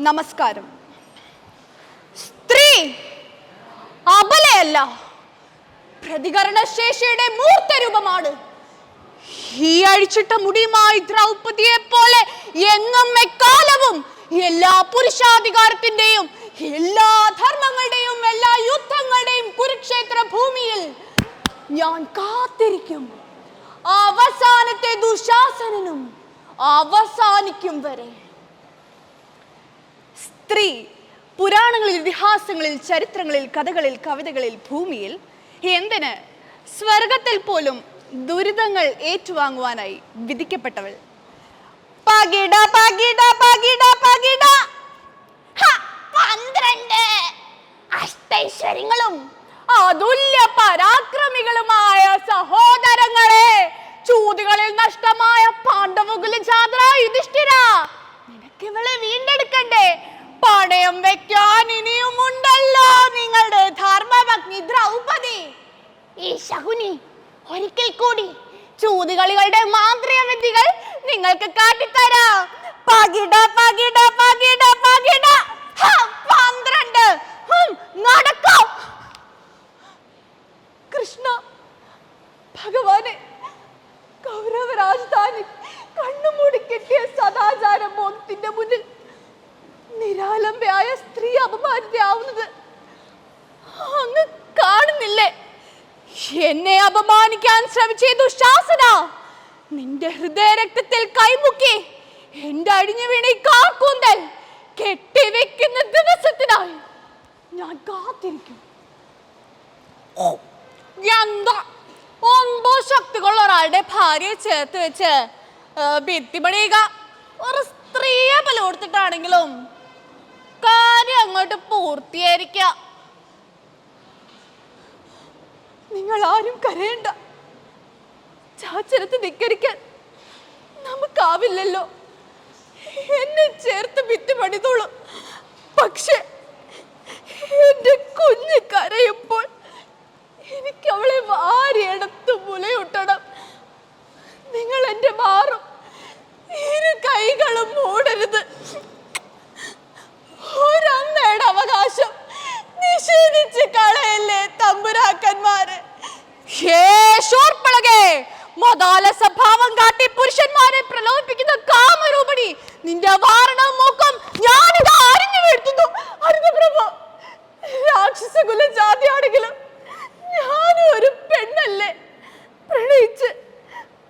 നമസ്കാരം. സ്ത്രീ അബലയല്ല. പ്രതികരണശേഷിയുടെ മൂർത്തരൂപമാണ് ഈ അഴിച്ചിട്ട മുടിയുമായി ദ്രൗപതിയെ പോലെ എന്നും എക്കാലവും എല്ലാ പുരുഷാധികാരത്തിന്റെയും എല്ലാ ധർമ്മങ്ങളുടെയും എല്ലാ യുദ്ധങ്ങളുടെയും കുരുക്ഷേത്ര ഭൂമിയിൽ ഞാൻ കാത്തിരിക്കും. അവസാനത്തെ ദുശാസനനും അവസാനിക്കും വരെ. സ്ത്രീ പുരാണങ്ങളിൽ ഇതിഹാസങ്ങളിൽ ചരിത്രങ്ങളിൽ കഥകളിൽ കവിതകളിൽ ഭൂമിയിൽ എന്തിന് സ്വർഗത്തിൽ പോലും ദുരിതങ്ങൾ ഏറ്റുവാങ്ങുവാനായി വിധിക്കപ്പെട്ടവൾ? പകിട പകിട പകിട പകിട. പന്ത്രണ്ട് അഷ്ടൈശ്വര്യങ്ങളും അതുല്യ പരാക്രമികളുമായ സഹോദരങ്ങളെ ചൂതുകളിൽ നഷ്ടമായ പാണ്ഡവകുല ജാത്ര യുധിഷ്ഠിര നിനക്ക് ഇവളെ വീണ്ടെടുക്കണ്ടേ? പണയം വെക്കാൻ ഇനിയും ഉണ്ടല്ലോ നിങ്ങളുടെ ധർമ്മഭഗ്നി ദ്രൗപദി. ഈ ശകുനി ഒരിക്കൽ കൂടി ചൂതുകളികളുടെ മാന്ത്രിക വിദ്യകൾ നിങ്ങൾക്ക് കാട്ടിത്തരാം. പകിട പകിട പകിട പകിട. പന്ത്രണ്ട്. നടക്കാം. കൃഷ്ണ ഭഗവാനെ കൗരവ രാജധാനി കണ്ണുമൂടി കിട്ടിയ സദാചാര ബോധത്തിന്റെ മുന്നിൽ നിരാലംബയായ സ്ത്രീ അപമാനിതയാവുന്നത് അങ്ങ് കാണുന്നില്ലേ? എന്നെ അപമാനിക്കാൻ ശ്രമിച്ച ദുശാസന. നിന്റെ ഹൃദയരക്തത്തിൽ കൈമുക്കി എന്റെ അടിഞ്ഞു വീണ കാർക്കൂന്തൽ കെട്ടിവെക്കുന്ന ദിവസത്തിനായി ഞാൻ കാത്തിരിക്കും. എന്താ ഒമ്പോ ശക്തികളുള്ള ഒരാളുടെ ഭാര്യയെ ചേർത്ത് വെച്ച് ഭിത്തി പണിയുക ഒരു സ്ത്രീയെ ബലം കൊടുത്തിട്ടാണെങ്കിലും കാര്യം അങ്ങോട്ട് പൂർത്തിയായിരിക്ക നിങ്ങൾ ആരും കരയണ്ട. ചാച്ചരത്ത് ധിക്കരിക്കാൻ നമുക്കാവില്ലല്ലോ. എന്നെ ചേർത്ത് ഭിത്തി പണിതോളൂ പക്ഷെ മതാല സ്വഭാവം കാട്ടി പുരുഷന്മാരെ പ്രലോഭിപ്പിക്കുന്ന കാമരൂപിണി നിന്റെ വാരണവും മൂക്കം ഞാനിത് അറിഞ്ഞു വീഴ്ത്തുന്നു. അറിഞ്ഞു പ്രഭു. രാക്ഷസകുല ജാതിയാണെങ്കിലും ഞാനും ഒരു പെണ്ണല്ലേ? പ്രണയിച്ച്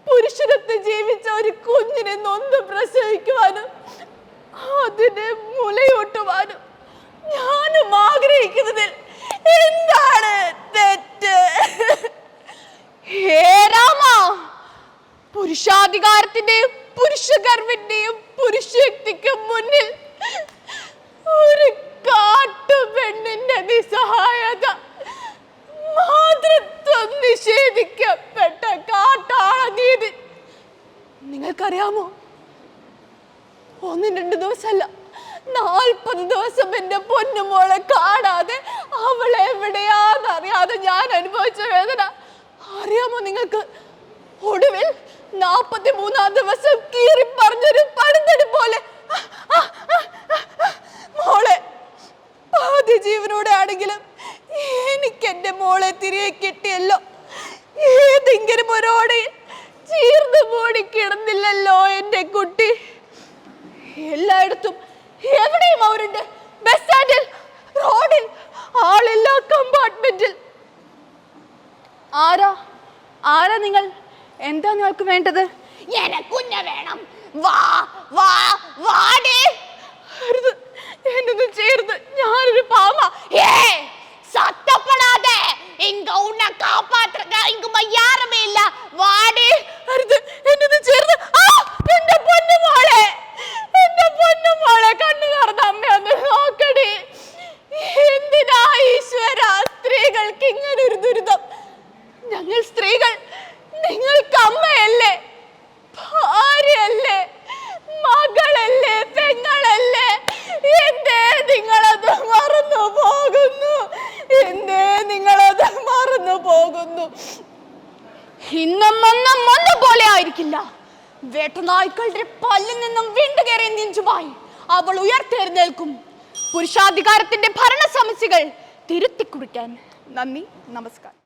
പുരുഷനത്ത് ജീവിച്ച ഒരു കുഞ്ഞിനെ നൊന്ന് പ്രസവിക്കുവാനും അതിനെ മുലയൂട്ടുവാനും ഞാനും ആഗ്രഹിക്കുന്നതിൽ പുരുഷാധികാരത്തിന്റെയും പുരുഷ പുരുഷഗർവിന്റെയും പുരുഷശക്തിക്ക് മുന്നിൽ ഒരു കാട്ടു പെണ്ണിന്റെ നിസ്സഹായത മാതൃത്വം നിഷേധിക്കപ്പെട്ട കാട്ടാള നീതി. നിങ്ങൾക്കറിയാമോ? ഒന്നും രണ്ട് ദിവസമല്ല നാൽപ്പത് ദിവസം എന്റെ പൊന്നുമോളെ കാണാതെ അവളെ എവിടെയാന്നറിയാതെ ഞാൻ അനുഭവിച്ച വേദന. അറിയാമോ നിങ്ങൾക്ക്? ഒടുവിൽ നാൽപ്പത്തി മൂന്നാം ദിവസം കീറി പറഞ്ഞൊരു പടുതടി പോലെ. മോളെ പാതി ജീവനോടെ ആണെങ്കിലും എനിക്ക് എന്റെ മോളെ തിരികെ കിട്ടിയല്ലോ. ഏതെങ്കിലും ഒരോടെ ചീർന്നു മൂടി കിടന്നില്ലല്ലോ എന്റെ കുട്ടി. എല്ലായിടത്തും എവിടെയും അവരുണ്ട്. ബസ് സ്റ്റാൻഡിൽ റോഡിൽ ആളില്ലാ കമ്പാർട്ട്മെന്റിൽ ആരാ? ആരാ നിങ്ങൾ? എന്താ നിങ്ങൾക്ക് വേണ്ടത്? എനക്കുഞ്ഞ വേണം. വാ വാ വാടേ. എന്നൊന്നും ചേർന്ന് ഞാനൊരു പാമ ഏ സത്തപ്പെടാതെ ഇങ്ക ഉന്നെ കാപ്പാത്ര ഇങ്ങ മയ്യാറ പോകുന്നു ഇന്നും അന്നും ഒന്നും പോലെ ആയിരിക്കില്ല. വേട്ടനായ്ക്കളുടെ പല്ലിൽ നിന്നും വീണ്ടുകയറിയ നെഞ്ചുമായി അവൾ ഉയർത്തെഴുന്നേൽക്കും. പുരുഷാധികാരത്തിന്റെ ഭരണ സമസ്യകൾ തിരുത്തി കുറിക്കാൻ. നന്ദി നമസ്കാരം.